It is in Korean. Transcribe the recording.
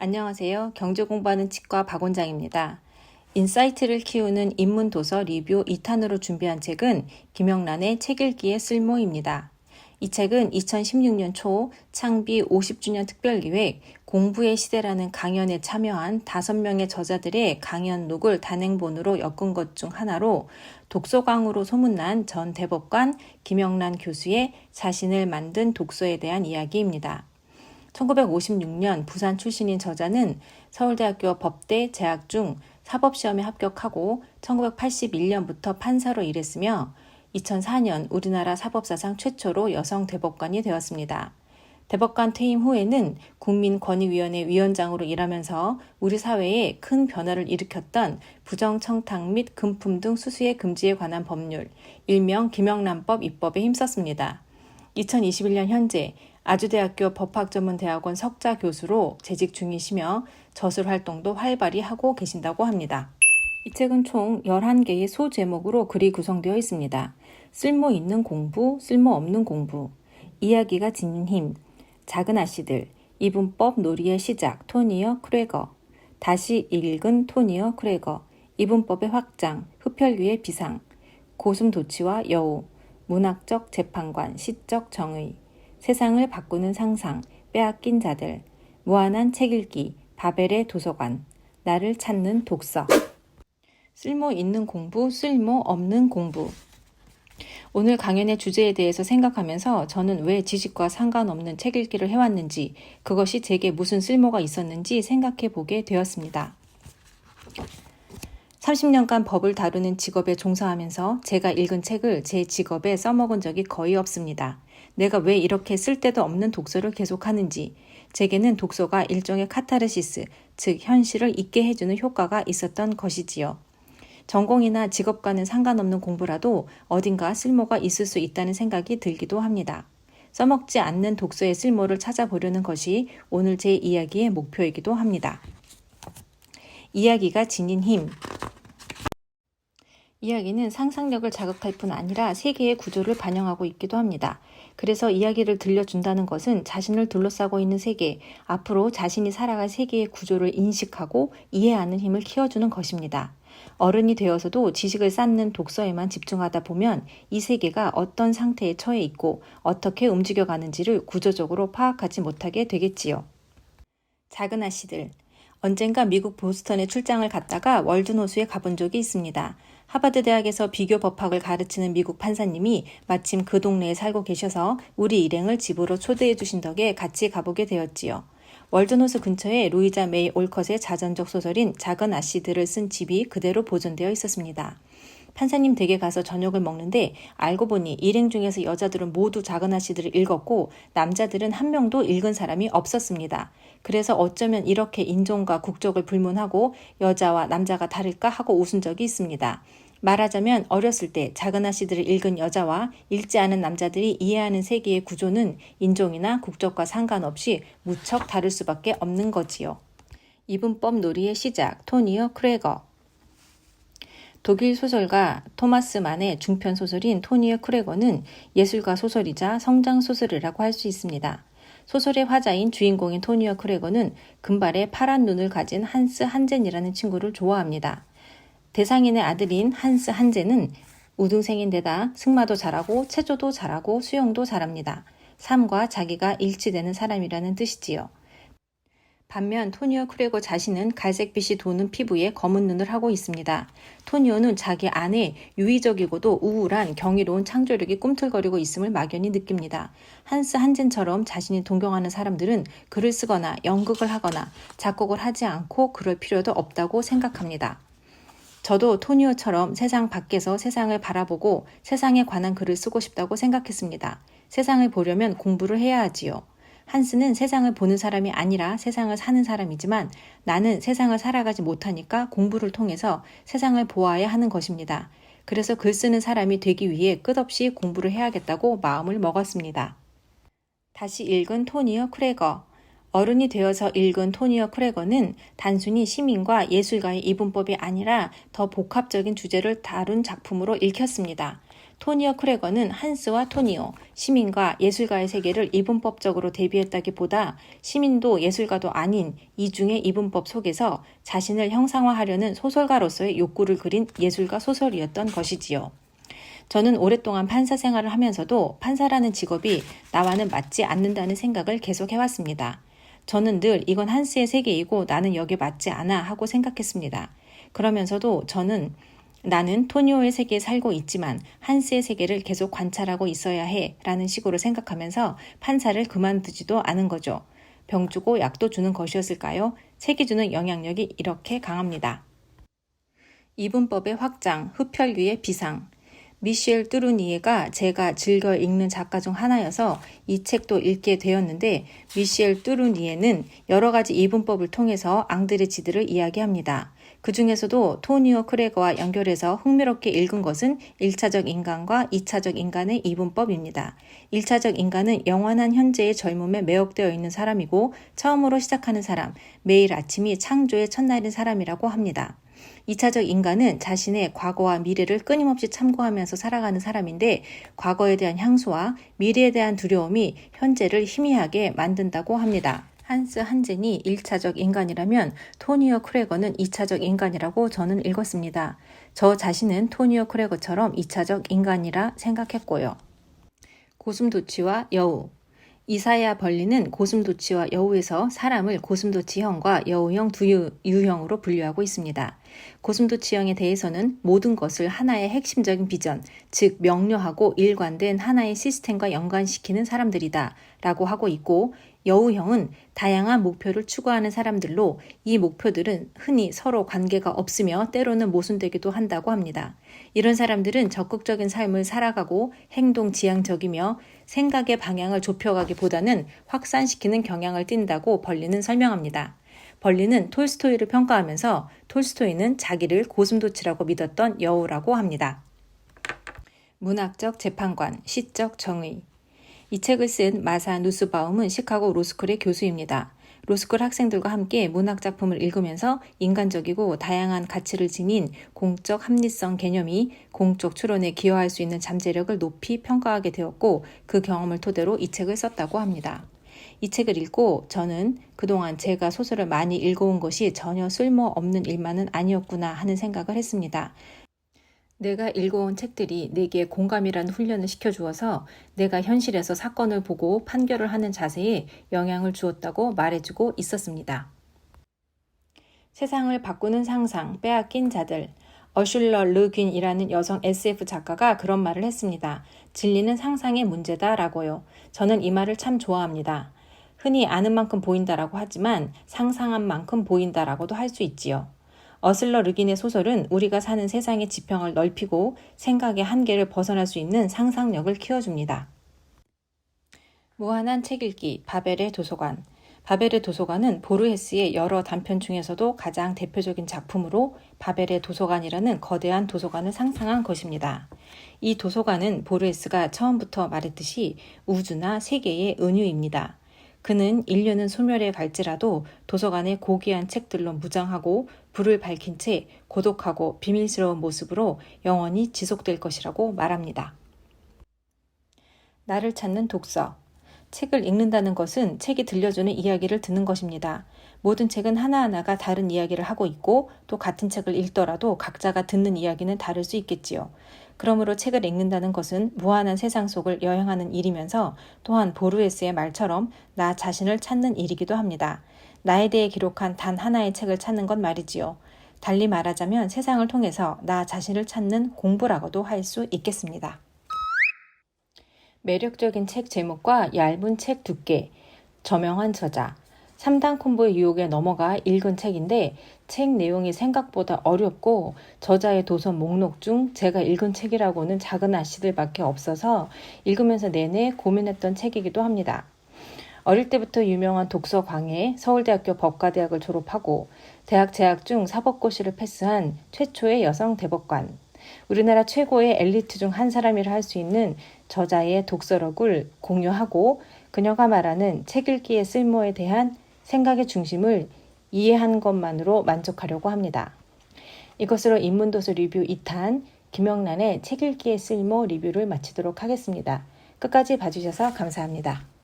안녕하세요. 경제 공부하는 치과 박 원장입니다. 인사이트를 키우는 인문 도서 리뷰 2탄으로 준비한 책은 김영란의 책 읽기의 쓸모입니다. 이 책은 2016년 초 창비 50주년 특별기획 공부의 시대라는 강연에 참여한 5명의 저자들의 강연록을 단행본으로 엮은 것 중 하나로 독서광으로 소문난 전 대법관 김영란 교수의 자신을 만든 독서에 대한 이야기입니다. 1956년 부산 출신인 저자는 서울대학교 법대 재학 중 사법시험에 합격하고 1981년부터 판사로 일했으며 2004년 우리나라 사법사상 최초로 여성 대법관이 되었습니다. 대법관 퇴임 후에는 국민권익위원회 위원장으로 일하면서 우리 사회에 큰 변화를 일으켰던 부정청탁 및 금품 등 수수의 금지에 관한 법률, 일명 김영란법 입법에 힘썼습니다. 2021년 현재 아주대학교 법학전문대학원 석자 교수로 재직 중이시며 저술 활동도 활발히 하고 계신다고 합니다. 이 책은 총 11개의 소제목으로 글이 구성되어 있습니다. 쓸모 있는 공부, 쓸모 없는 공부, 이야기가 지닌 힘, 작은 아씨들, 이분법 놀이의 시작, 토니어 크레거, 다시 읽은 토니어 크레거, 이분법의 확장, 흡혈귀의 비상, 고슴도치와 여우, 문학적 재판관, 시적 정의, 세상을 바꾸는 상상, 빼앗긴 자들, 무한한 책 읽기, 바벨의 도서관, 나를 찾는 독서. 쓸모 있는 공부, 쓸모 없는 공부. 오늘 강연의 주제에 대해서 생각하면서 저는 왜 지식과 상관없는 책 읽기를 해왔는지, 그것이 제게 무슨 쓸모가 있었는지 생각해 보게 되었습니다. 30년간 법을 다루는 직업에 종사하면서 제가 읽은 책을 제 직업에 써먹은 적이 거의 없습니다. 내가 왜 이렇게 쓸데도 없는 독서를 계속하는지, 제게는 독서가 일종의 카타르시스, 즉 현실을 잊게 해주는 효과가 있었던 것이지요. 전공이나 직업과는 상관없는 공부라도 어딘가 쓸모가 있을 수 있다는 생각이 들기도 합니다. 써먹지 않는 독서의 쓸모를 찾아보려는 것이 오늘 제 이야기의 목표이기도 합니다. 이야기가 지닌 힘. 이야기는 상상력을 자극할 뿐 아니라 세계의 구조를 반영하고 있기도 합니다. 그래서 이야기를 들려준다는 것은 자신을 둘러싸고 있는 세계, 앞으로 자신이 살아갈 세계의 구조를 인식하고 이해하는 힘을 키워주는 것입니다. 어른이 되어서도 지식을 쌓는 독서에만 집중하다 보면 이 세계가 어떤 상태에 처해 있고 어떻게 움직여 가는지를 구조적으로 파악하지 못하게 되겠지요. 작은 아씨들. 언젠가 미국 보스턴에 출장을 갔다가 월드노스에 가본 적이 있습니다. 하버드 대학에서 비교 법학을 가르치는 미국 판사님이 마침 그 동네에 살고 계셔서 우리 일행을 집으로 초대해 주신 덕에 같이 가보게 되었지요. 월드노스 근처에 루이자 메이 올컷의 자전적 소설인 작은 아씨들을 쓴 집이 그대로 보존되어 있었습니다. 판사님 댁에 가서 저녁을 먹는데 알고 보니 일행 중에서 여자들은 모두 작은 아씨들을 읽었고 남자들은 한 명도 읽은 사람이 없었습니다. 그래서 어쩌면 이렇게 인종과 국적을 불문하고 여자와 남자가 다를까 하고 웃은 적이 있습니다. 말하자면 어렸을 때 작은 아씨들을 읽은 여자와 읽지 않은 남자들이 이해하는 세계의 구조는 인종이나 국적과 상관없이 무척 다를 수밖에 없는 거지요. 이분법 놀이의 시작, 토니어 크레거. 독일 소설가 토마스 만의 중편 소설인 토니어 크레거는 예술가 소설이자 성장 소설이라고 할 수 있습니다. 소설의 화자인 주인공인 토니어 크레거는 금발의 파란 눈을 가진 한스 한젠이라는 친구를 좋아합니다. 대상인의 아들인 한스 한제는 우등생인 데다 승마도 잘하고 체조도 잘하고 수영도 잘합니다. 삶과 자기가 일치되는 사람이라는 뜻이지요. 반면 토니오 크레거 자신은 갈색빛이 도는 피부에 검은 눈을 하고 있습니다. 토니오는 자기 안에 유의적이고도 우울한 경이로운 창조력이 꿈틀거리고 있음을 막연히 느낍니다. 한스 한젠처럼 자신이 동경하는 사람들은 글을 쓰거나 연극을 하거나 작곡을 하지 않고 그럴 필요도 없다고 생각합니다. 저도 토니오처럼 세상 밖에서 세상을 바라보고 세상에 관한 글을 쓰고 싶다고 생각했습니다. 세상을 보려면 공부를 해야 하지요. 한스는 세상을 보는 사람이 아니라 세상을 사는 사람이지만 나는 세상을 살아가지 못하니까 공부를 통해서 세상을 보아야 하는 것입니다. 그래서 글 쓰는 사람이 되기 위해 끝없이 공부를 해야겠다고 마음을 먹었습니다. 다시 읽은 토니어 크레거. 어른이 되어서 읽은 토니어 크레거는 단순히 시민과 예술가의 이분법이 아니라 더 복합적인 주제를 다룬 작품으로 읽혔습니다. 토니어 크레거는 한스와 토니오, 시민과 예술가의 세계를 이분법적으로 대비했다기보다 시민도 예술가도 아닌 이중의 이분법 속에서 자신을 형상화하려는 소설가로서의 욕구를 그린 예술가 소설이었던 것이지요. 저는 오랫동안 판사 생활을 하면서도 판사라는 직업이 나와는 맞지 않는다는 생각을 계속 해왔습니다. 저는 늘 이건 한스의 세계이고 나는 여기에 맞지 않아 하고 생각했습니다. 그러면서도 저는 나는 토니오의 세계에 살고 있지만 한스의 세계를 계속 관찰하고 있어야 해 라는 식으로 생각하면서 판사를 그만두지도 않은 거죠. 병 주고 약도 주는 것이었을까요? 책이 주는 영향력이 이렇게 강합니다. 이분법의 확장, 흡혈귀의 비상. 미셸 뚜루니에가 제가 즐겨 읽는 작가 중 하나여서 이 책도 읽게 되었는데 미셸 뚜루니에는 여러 가지 이분법을 통해서 앙드레 지드를 이야기합니다. 그 중에서도 토니오 크레거와 연결해서 흥미롭게 읽은 것은 1차적 인간과 2차적 인간의 이분법입니다. 1차적 인간은 영원한 현재의 젊음에 매혹되어 있는 사람이고 처음으로 시작하는 사람, 매일 아침이 창조의 첫날인 사람이라고 합니다. 2차적 인간은 자신의 과거와 미래를 끊임없이 참고하면서 살아가는 사람인데 과거에 대한 향수와 미래에 대한 두려움이 현재를 희미하게 만든다고 합니다. 한스 한젠이 1차적 인간이라면 토니어 크레거는 2차적 인간이라고 저는 읽었습니다. 저 자신은 토니어 크레거처럼 2차적 인간이라 생각했고요. 고슴도치와 여우 이사야 벌리는 고슴도치와 여우에서 사람을 고슴도치형과 여우형 두 유형으로 분류하고 있습니다. 고슴도치형에 대해서는 모든 것을 하나의 핵심적인 비전, 즉 명료하고 일관된 하나의 시스템과 연관시키는 사람들이다 라고 하고 있고 여우형은 다양한 목표를 추구하는 사람들로 이 목표들은 흔히 서로 관계가 없으며 때로는 모순되기도 한다고 합니다. 이런 사람들은 적극적인 삶을 살아가고 행동 지향적이며 생각의 방향을 좁혀가기보다는 확산시키는 경향을 띈다고 벌리는 설명합니다. 벌리는 톨스토이를 평가하면서 톨스토이는 자기를 고슴도치라고 믿었던 여우라고 합니다. 문학적 재판관, 시적 정의 이 책을 쓴 마사 누스바움은 시카고 로스쿨의 교수입니다. 로스쿨 학생들과 함께 문학 작품을 읽으면서 인간적이고 다양한 가치를 지닌 공적 합리성 개념이 공적 추론에 기여할 수 있는 잠재력을 높이 평가하게 되었고 그 경험을 토대로 이 책을 썼다고 합니다. 이 책을 읽고 저는 그동안 제가 소설을 많이 읽어온 것이 전혀 쓸모없는 일만은 아니었구나 하는 생각을 했습니다. 내가 읽어온 책들이 내게 공감이라는 훈련을 시켜주어서 내가 현실에서 사건을 보고 판결을 하는 자세에 영향을 주었다고 말해주고 있었습니다. 세상을 바꾸는 상상, 빼앗긴 자들. 어슐러 르귄이라는 여성 SF 작가가 그런 말을 했습니다. 진리는 상상의 문제다라고요. 저는 이 말을 참 좋아합니다. 흔히 아는 만큼 보인다라고 하지만 상상한 만큼 보인다라고도 할 수 있지요. 어슬러 르긴의 소설은 우리가 사는 세상의 지평을 넓히고 생각의 한계를 벗어날 수 있는 상상력을 키워줍니다. 무한한 책 읽기 바벨의 도서관 바벨의 도서관은 보르헤스의 여러 단편 중에서도 가장 대표적인 작품으로 바벨의 도서관이라는 거대한 도서관을 상상한 것입니다. 이 도서관은 보르헤스가 처음부터 말했듯이 우주나 세계의 은유입니다. 그는 인류는 소멸해 갈지라도 도서관의 고귀한 책들로 무장하고 불을 밝힌 채 고독하고 비밀스러운 모습으로 영원히 지속될 것이라고 말합니다. 나를 찾는 독서. 책을 읽는다는 것은 책이 들려주는 이야기를 듣는 것입니다. 모든 책은 하나하나가 다른 이야기를 하고 있고 또 같은 책을 읽더라도 각자가 듣는 이야기는 다를 수 있겠지요. 그러므로 책을 읽는다는 것은 무한한 세상 속을 여행하는 일이면서 또한 보르헤스의 말처럼 나 자신을 찾는 일이기도 합니다. 나에 대해 기록한 단 하나의 책을 찾는 것 말이지요. 달리 말하자면 세상을 통해서 나 자신을 찾는 공부라고도 할 수 있겠습니다. 매력적인 책 제목과 얇은 책 두께, 저명한 저자, 3단 콤보의 유혹에 넘어가 읽은 책인데 책 내용이 생각보다 어렵고 저자의 도서 목록 중 제가 읽은 책이라고는 작은 아씨들밖에 없어서 읽으면서 내내 고민했던 책이기도 합니다. 어릴 때부터 유명한 독서 광해 서울대학교 법과대학을 졸업하고 대학 재학 중 사법고시를 패스한 최초의 여성 대법관. 우리나라 최고의 엘리트 중 한 사람이라 할 수 있는 저자의 독서력을 공유하고 그녀가 말하는 책 읽기의 쓸모에 대한 생각의 중심을 이해한 것만으로 만족하려고 합니다. 이것으로 인문도서 리뷰 2탄 김영란의 책 읽기의 쓸모 리뷰를 마치도록 하겠습니다. 끝까지 봐주셔서 감사합니다.